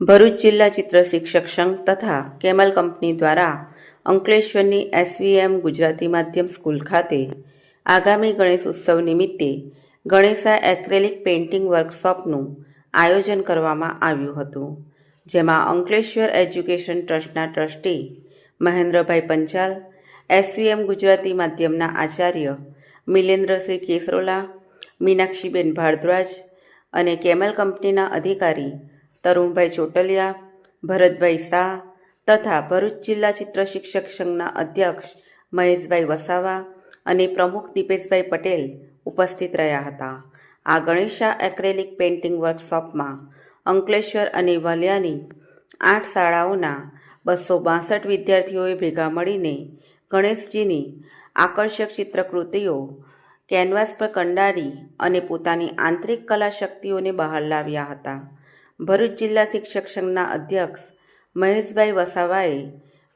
ભરૂચ જિલ્લા ચિત્ર શિક્ષક સંઘ તથા કેમલ કંપની દ્વારા અંકલેશ્વરની એસવીએમ ગુજરાતી માધ્યમ સ્કૂલ ખાતે આગામી ગણેશ ઉત્સવ નિમિત્તે ગણેશા એક્રેલિક પેઇન્ટિંગ વર્કશોપનું આયોજન કરવામાં આવ્યું હતું, જેમાં અંકલેશ્વર એજ્યુકેશન ટ્રસ્ટના ટ્રસ્ટી મહેન્દ્રભાઈ પંચાલ, એસવીએમ ગુજરાતી માધ્યમના આચાર્ય મિલેન્દ્રસિંહ કેસરોલા, મીનાક્ષીબેન ભારદ્વાજ અને કેમલ કંપનીના અધિકારી તરુણભાઈ ચોટલિયા, ભરતભાઈ શાહ તથા ભરૂચ જિલ્લા ચિત્ર શિક્ષક સંઘના અધ્યક્ષ મહેશભાઈ વસાવા અને પ્રમુખ દીપેશભાઈ પટેલ ઉપસ્થિત રહ્યા હતા. આ ગણેશા એક્રેલિક પેઇન્ટિંગ વર્કશોપમાં અંકલેશ્વર અને વલિયાની આઠ શાળાઓના બસો બાસઠ વિદ્યાર્થીઓએ ભેગા મળીને ગણેશજીની આકર્ષક ચિત્રકૃતિઓ, કેનવાસ પર કંડારી અને પોતાની આંતરિક કલા શક્તિઓને બહાર લાવ્યા હતા. ભરૂચ જિલ્લા શિક્ષક સંઘના અધ્યક્ષ મહેશભાઈ વસાવાએ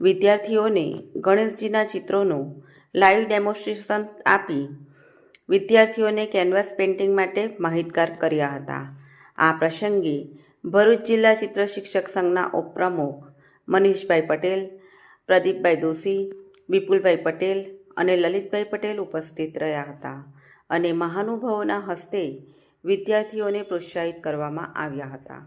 વિદ્યાર્થીઓને ગણેશજીના ચિત્રોનું લાઈવ ડેમોન્સ્ટ્રેશન આપી વિદ્યાર્થીઓને કેનવાસ પેઇન્ટિંગ માટે માહિતગાર કર્યા હતા. આ પ્રસંગે ભરૂચ જિલ્લા ચિત્ર શિક્ષક સંઘના ઉપપ્રમુખ મનીષભાઈ પટેલ, પ્રદીપભાઈ દોશી, વિપુલભાઈ પટેલ અને લલિતભાઈ પટેલ ઉપસ્થિત રહ્યા હતા અને મહાનુભાવોના હસ્તે વિદ્યાર્થીઓને પ્રોત્સાહિત કરવામાં આવ્યા હતા.